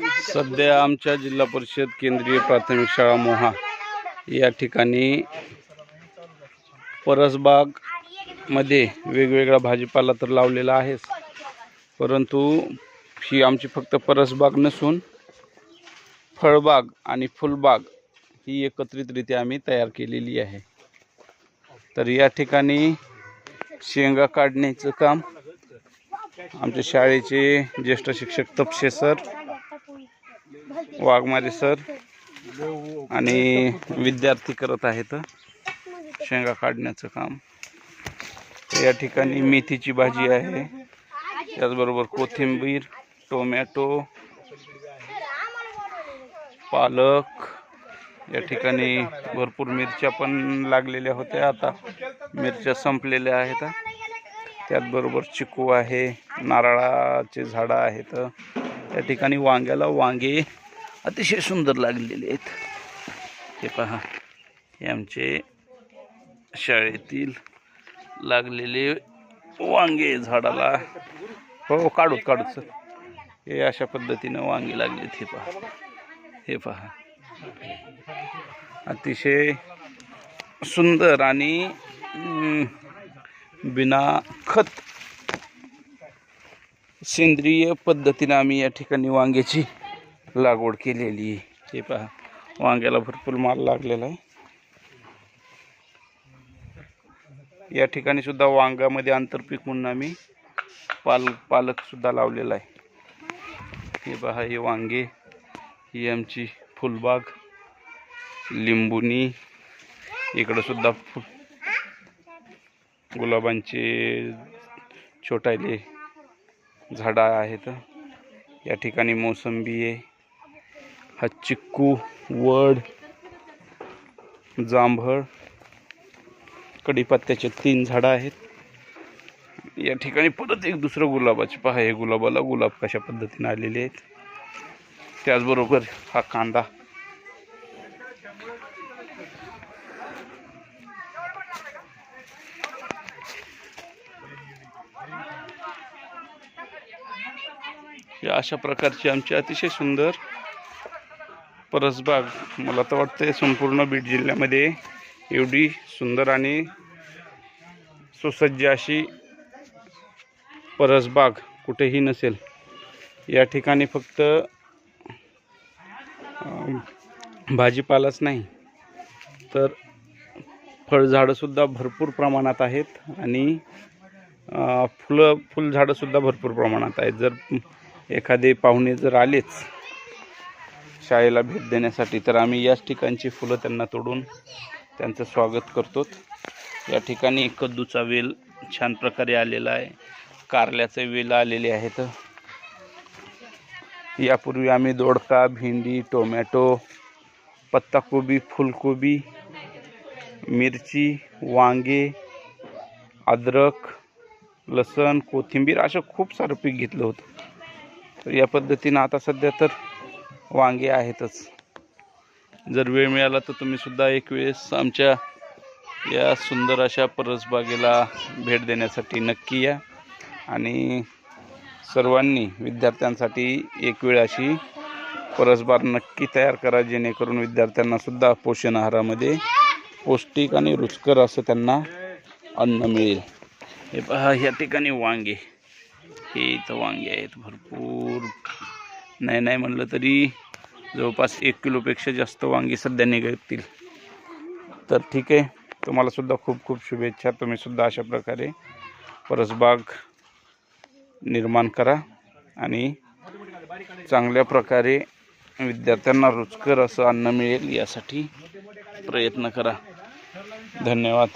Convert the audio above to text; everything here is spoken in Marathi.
सध्या आमच्या जिल्हा परिषद केंद्रीय प्राथमिक शाळा मोहा या ठिकाणी परसबागमध्ये वेगवेगळा भाजीपाला तर लावलेला आहेच परंतु ही आमची फक्त परसबाग नसून फळबाग आणि फुलबाग ही एकत्रितरित्या आम्ही तयार केलेली आहे. तर या ठिकाणी शेंगा काढण्याचं काम आमच्या शाळेचे ज्येष्ठ शिक्षक तपशे सर वाघमारे सर आणि विद्यार्थी करत आहेत. शेंगा काढण्याचं काम. या ठिकाणी मेथीची भाजी आहे. त्याचबरोबर कोथिंबीर टोमॅटो पालक. या ठिकाणी भरपूर मिरच्या पण लागलेल्या होत्या. आता मिरच्या संपलेल्या आहेत. त्याचबरोबर चिकू आहे. नारळाचे झाडं आहेत. या ठिकाणी वांग्याला वांगे अतिशय सुंदर लागलेले आहेत. हे पहा हे आमचे शाळेतील लागलेले वांगे झाडाला. हो, हो काढूत काढूत सर हे अशा पद्धतीनं वांगे लागलेत हे पहा. हे पहा. अतिशय सुंदर आणि बिना खत सेंद्रिय पद्धतीनं आम्ही या ठिकाणी वांग्याची लागवड केलेली आहे. हे पहा वांग्याला भरपूर माल लागलेला आहे. या ठिकाणी सुद्धा वांग्यामध्ये आंतरपीक म्हणून आम्ही पाल पालकसुद्धा लावलेला आहे. हे पहा हे वांगे ही आमची फुलबाग लिंबुनी इकडं सुद्धा फु गुलाबांचे छोटाले झाडं आहेत. या ठिकाणी मोसंबी आहे. हा चिक्कू वड जांभळ कडीपत्त्याचे तीन झाडं आहेत. या ठिकाणी परत एक दुसरं गुलाबाचे पहा हे गुलाबाला गुलाब कशा पद्धतीने आलेले आहेत. त्याचबरोबर हा कांदा. या अशा प्रकारची आमची अतिशय सुंदर परसबाग. मला तर वाटतं संपूर्ण बीड जिल्ह्यामध्ये एवढी सुंदर आणि सुसज्ज अशी परसबाग कुठेही नसेल. या ठिकाणी फक्त भाजीपालाच नाही तर फळझाडंसुद्धा भरपूर प्रमाणात आहेत आणि फुलं फुलझाडंसुद्धा भरपूर प्रमाणात आहेत. जर एखादे पाहुणे जर आलेच शाळेला भेट देण्यासाठी तर आम्ही याच ठिकाणची फुलं त्यांना तोडून त्यांचं स्वागत करतो. या ठिकाणी कद्दूचा वेल छान प्रकारे आलेला आहे. कारल्याचे वेल आलेले आहेत. यापूर्वी आम्ही दोडका भेंडी टोमॅटो पत्ताकोबी फुलकोबी मिरची वांगे अद्रक लसण कोथिंबीर असं खूप सारं पीक घेतलं होतं. तर या पद्धतीनं आता सध्या तर वांगे आहेतच. जर वेळ मिळाला तर तुम्ही सुद्धा एक वेळेस आमच्या या सुंदर अशा परसबागेला भेट देण्यासाठी नक्की या. आणि सर्वांनी विद्यार्थ्यांसाठी एक वेळ अशी परसबाग नक्की तयार करा जेणेकरून विद्यार्थ्यांनासुद्धा पोषण आहारामध्ये पौष्टिक आणि रुचकर असं त्यांना अन्न मिळेल. हे पहा ह्या ठिकाणी वांगे. हे इथं वांगे आहेत भरपूर. नाही नाही म्हणलं तरी जवळपास एक किलोपेक्षा जास्त वांगी सध्या निघतील. तर ठीक आहे तुम्हालासुद्धा खूप खूप शुभेच्छा. तुम्हीसुद्धा अशा प्रकारे परसबाग निर्माण करा आणि चांगल्या प्रकारे विद्यार्थ्यांना रुचकर असं अन्न मिळेल यासाठी प्रयत्न करा. धन्यवाद.